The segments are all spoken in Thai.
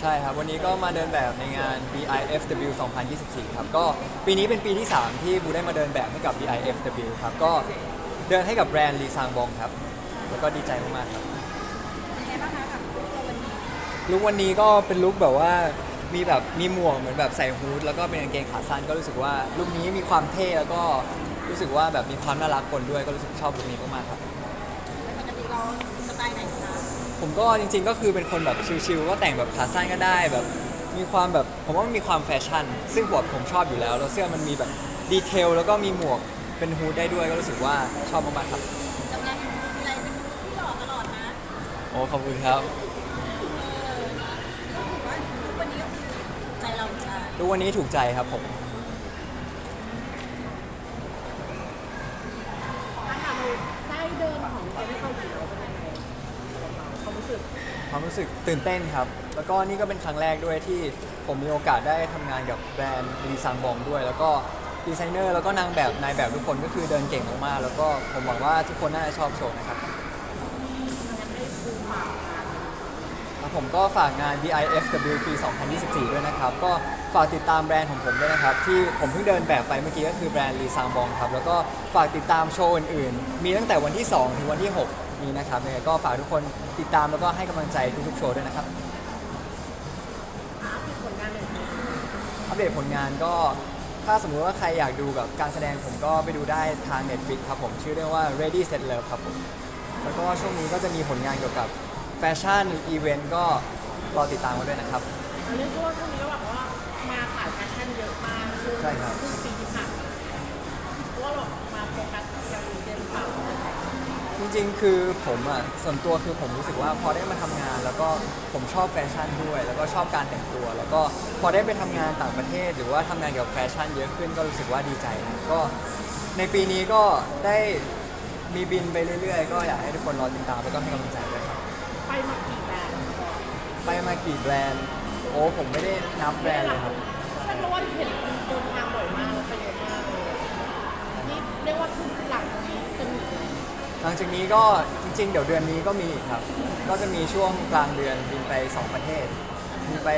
ใช่ครับ วันนี้ก็มาเดินแบบในงาน BIFW 2024 ครับ ก็ปีนี้เป็นปีที่ 3 ที่บูได้มาเดินแบบให้กับ BIFW ครับ ก็เดินให้กับแบรนด์ลีซางบองครับ แล้วก็ดีใจมากๆครับ ลุควันนี้ก็เป็นลุคแบบว่า มีแบบมีหมวกเหมือนแบบใส่ฮูดแล้วก็เป็นกางเกงขาสั้นก็รู้สึกว่าลุคนี้มีความเท่แล้วก็รู้สึกว่าแบบมีความน่ารักปนด้วยก็รู้สึกชอบลุคนี้มากๆครับปกติเราสไตล์ไหนคะ ผมก็จริงๆ ก็คือเป็นคนแบบชิลๆ ก็แต่งแบบขาสั้นก็ได้แบบมีความแบบผมว่ามันมีความแฟชั่น ซึ่งผมผมชอบอยู่แล้ว แล้วเสื้อมันมีแบบดีเทลแล้วก็มีหมวกเป็นฮูดได้ด้วยก็รู้สึกว่าชอบมากๆครับ ทำงานทีไรเป็นที่หล่อตลอดนะ โอ้ขอบคุณครับ ดูวันนี้ถูกใจครับผม อาหารเราได้เดินของเซเว่นเกาหลีเราเป็นยังไงความรู้สึกความรู้สึกตื่นเต้นครับ แล้วก็นี่ก็เป็นครั้งแรกด้วยที่ผมมีโอกาสได้ทำงานกับแบรนด์รีซางบองด้วย แล้วก็ดีไซเนอร์แล้วก็นางแบบนายแบบทุกคนก็คือเดินเก่งมากๆแล้วก็ผมหวังว่าทุกคนน่าจะชอบโชว์นะครับงั้นให้ครูฝากงานครับผมก็ฝากงาน BIFW ปี2024 ด้วยนะครับ ก็ ฝากติดตามแบรนด์ของผมด้วยนะครับ ที่ผมเพิ่งเดินแบบไปเมื่อกี้ก็คือแบรนด์ลีซางบองครับ แล้วก็ฝากติดตามโชว์อื่นๆ มีตั้งแต่วันที่ 2 ถึงวันที่ 6 นี้นะครับยังไงก็ฝากทุกคนติดตามแล้วก็ให้กำลังใจทุกๆโชว์ด้วยนะครับ อัปเดตผลงานก็ถ้าสมมุติว่าใครอยากดูแบบการแสดงผมก็ไปดูได้ทาง Netflix ครับผม ชื่อเรื่องว่า Ready Set Love ครับผม แล้วก็ช่วงนี้ก็จะมีผลงานเกี่ยวกับแฟชั่นอีเวนต์ก็รอติดตามกันด้วยนะครับ เรื่องที่ว่าช่วงนี้ก็แบบว่า มาขายแฟชั่นเยอะมากคือใช่ครับครึ่งปีที่ผ่านมาเพราะว่าเรามาโฟกัสอย่างนี้เด่นเปล่าจริงๆ คือผมอะส่วนตัวคือผมรู้สึกว่าพอได้มาทำงาน แล้วก็ผมชอบแฟชั่นด้วย แล้วก็ชอบการแต่งตัว แล้วก็พอได้ไปทำงานต่างประเทศ หรือว่าทำงานเกี่ยวกับแฟชั่นเยอะขึ้นก็รู้สึกว่าดีใจนะก็ในปีนี้ก็ได้มีบินไปเรื่อยๆ ก็อยากให้ทุกคนรอติดตามแล้วก็ให้กำลังใจด้วยครับ ไปมากี่แบรนด์ไปมากี่แบรนด์ โอ้ผมไม่ได้นับแบรนด์เลยครับใช่เพราะว่าเห็นเดินทางบ่อยมากแล้วไปเยอะมากเลยนี่เรียกว่าคือหลังจากนี้จะมีหลังจากนี้ก็จริง ๆ เดี๋ยวเดือนนี้ก็มีอีกครับ ก็จะมีช่วงกลางเดือนบินไป 2 ประเทศมีไป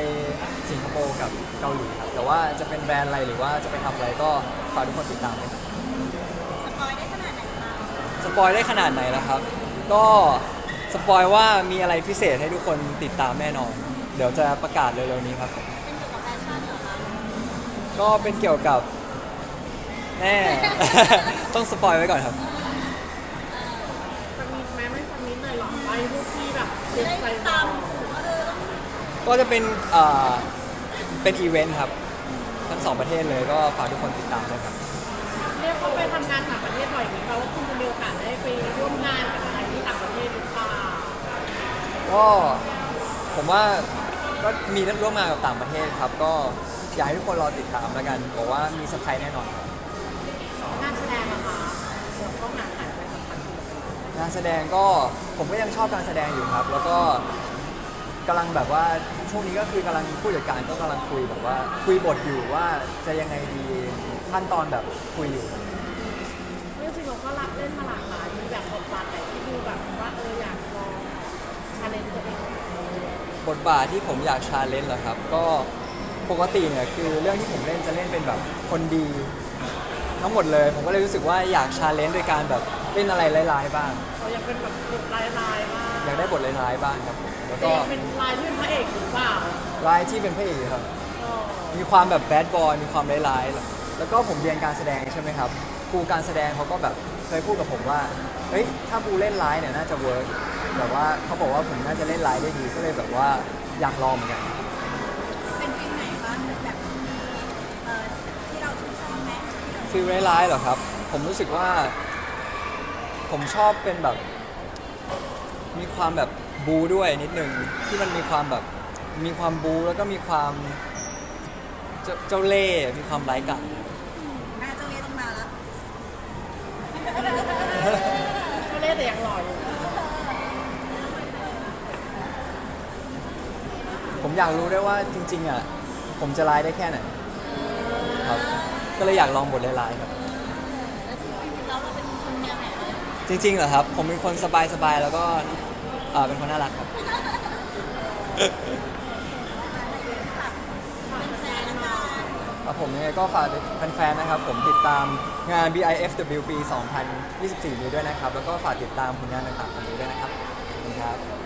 สิงคโปร์กับเกาหลีครับ แต่ว่าจะเป็นแบรนด์อะไรหรือว่าจะไปทำอะไรก็ฝากทุกคนติดตามด้วยครับสปอยได้ขนาดไหนคะสปอยได้ขนาดไหนล่ะครับ ก็สปอยว่ามีอะไรพิเศษให้ทุกคนติดตามแน่นอน เดี๋ยวจะประกาศเร็วๆนี้ครับเป็นเกี่ยวกับแฟชั่นเหรอคะก็เป็นเกี่ยวกับแน่ ต้องสปอยไว้ก่อนครับจะมีแม้ไม่ฟังนิดหน่อยหรอไปพวกที่แบบเด็จะดได้ใจตามเราว่าเออต้องก็จะเป็นเอ่อเป็นอีเวนต์ครับ ทั้งสองประเทศเลยก็ฝากทุกคนติดตามด้วยครับ เรียกว่าไปทำงานต่างประเทศบ่อยไหมคะว่าคุณจะมีโอกาสได้ไปร่วมงานกับอะไรที่ต่างประเทศหรือเปล่าก็ผมว่า ก็มีร่วมงานกับต่างประเทศครับ ก็อยากให้ทุกคนรอติดตามแล้วกันบอกว่ามีเซอร์ไพรส์แน่นอนครับงานแสดงอะคะเดี๋ยวก็งานถ่ายไปสักพักหนึ่งงานแสดงก็ผมก็ยังชอบการแสดงอยู่ครับ แล้วก็กำลังแบบว่าช่วงนี้ก็คือกำลังผู้จัดการก็กำลังคุยแบบว่า คุยบทอยู่ว่าจะยังไงดีขั้นตอนแบบคุยอยู่ เรื่องจริงเราก็รับเล่นมาหลากหลายมีแบบบทบาทไหนที่ดูแบบว่าเอออยากลองชาเลนจ์ตัวเอง บทบาทที่ผมอยากชาเลนจ์เหรอครับ ก็ปกติเนี่ยคือเรื่องที่ผมเล่นจะเล่นเป็นแบบคนดี ทั้งหมดเลย ผมก็เลยรู้สึกว่าอยากชาเลนจ์โดยการแบบเล่นอะไรร้ายๆบ้าง เรายังเป็นแบบบทลายลายๆมากอยากได้บทร้ายๆบ้างครับผมแล้วแต่ก็ยังเป็นลายที่เป็นพระเอกหรือเปล่าร้ายที่เป็นพระเอกครับก็มีความแบบแบดบอยมีความร้ายๆแล้วก็ผมเรียนการแสดงใช่ไหมครับครูการแสดงเขาก็แบบเคยพูดกับผมว่า เฮ้ย ถ้าครูเล่นร้ายเนี่ยน่าจะเวิร์ก แบบว่าเขาบอกว่าผมน่าจะเล่นร้ายได้ดีก็เลยแบบว่าอยากลองเหมือนกัน เป็นฟิลไหนบ้างเป็นแบบเอ่อที่เราชื่นชอบไหมฟีลร้ายๆเหรอครับ ผมรู้สึกว่า ผมชอบเป็นแบบ มีความแบบบูด้วยนิดนึงที่มันมีความแบบมีความบูแล้วก็มีความ เจ้าเจ้าเล่ห์มีความร้ายกาจ ผมอยากรู้ด้วยว่าจริง ๆอะผมจะร้ายได้แค่ไหนครับก็เลยอยากลองบทร้ายๆครับแจริงๆเหรอครับ ผมเป็นคนสบายๆแล้วก็เอ่อเป็นคนน่ารักครับครับผมยังไงก็ฝากแฟนๆ นะครับ ผมติดตามงาน BIFWP 2024 นี้ด้วยนะครับ แล้วก็ฝากติดตามผลงานต่างๆของนี้ด้วยนะครับขอบคุณครับ